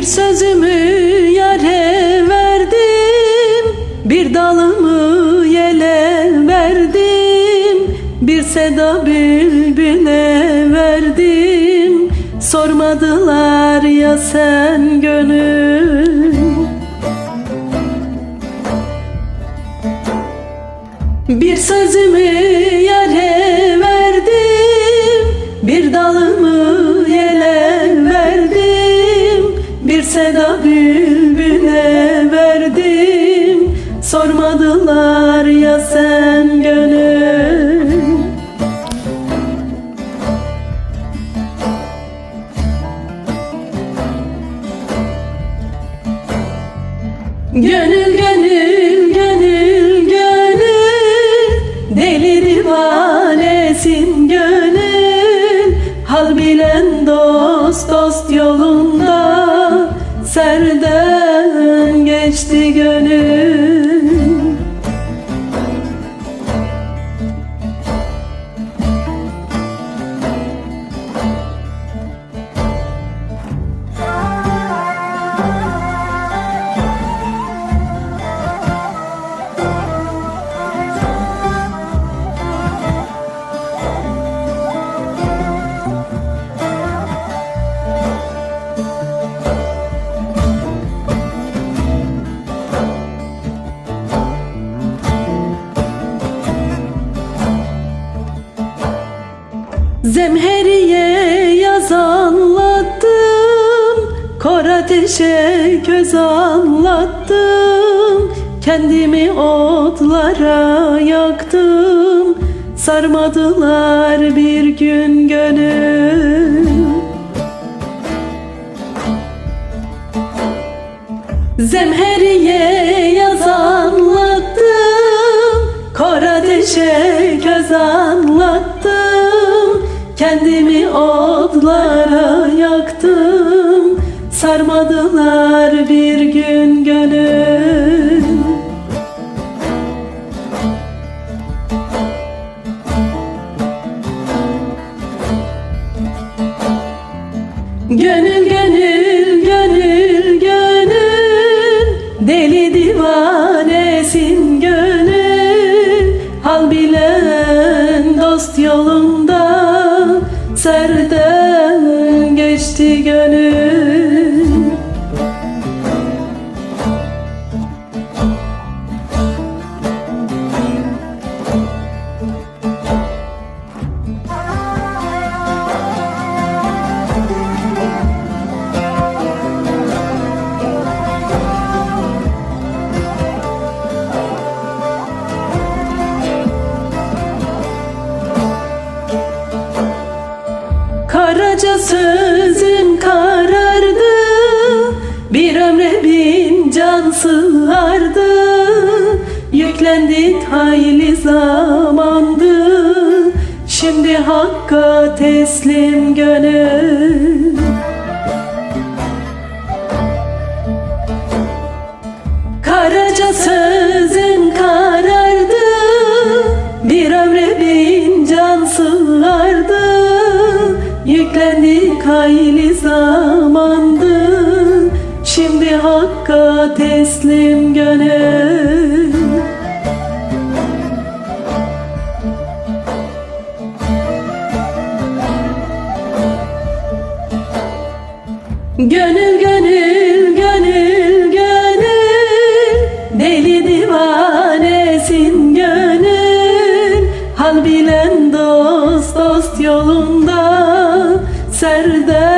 Bir sözümü yare verdim Bir dalımı yele verdim Bir seda bülbüle verdim. Sormadılar ya sen gönül. Bir sözümü yare Bir seda bülbüle verdim. Sormadılar ya sen gönül. Gönül gönül gönül gönül. Deli divanesin gönül. Hal bilen dost dost yolunda Serden geçti gönül Zemheriye yaz anlattım Kor ateşe köz anlattım. Kendimi otlara yaktım Sarmadılar bir gün gönül. Zemheriye yaz anlattım Kor ateşe köz anlattım Sarmadılar bir gün gönül. Gönül gönül gönül gönül. Deli divanesin gönül. Hal bilen dost yolunda Serden geçti gönül Karaca sözün karardı Bir ömre bin can sığardı. Yüklendik hayli zamandı Şimdi hakka teslim gönül Yüklendik hayli zamandı Şimdi hakka teslim Gönül. Gönül gönül gönül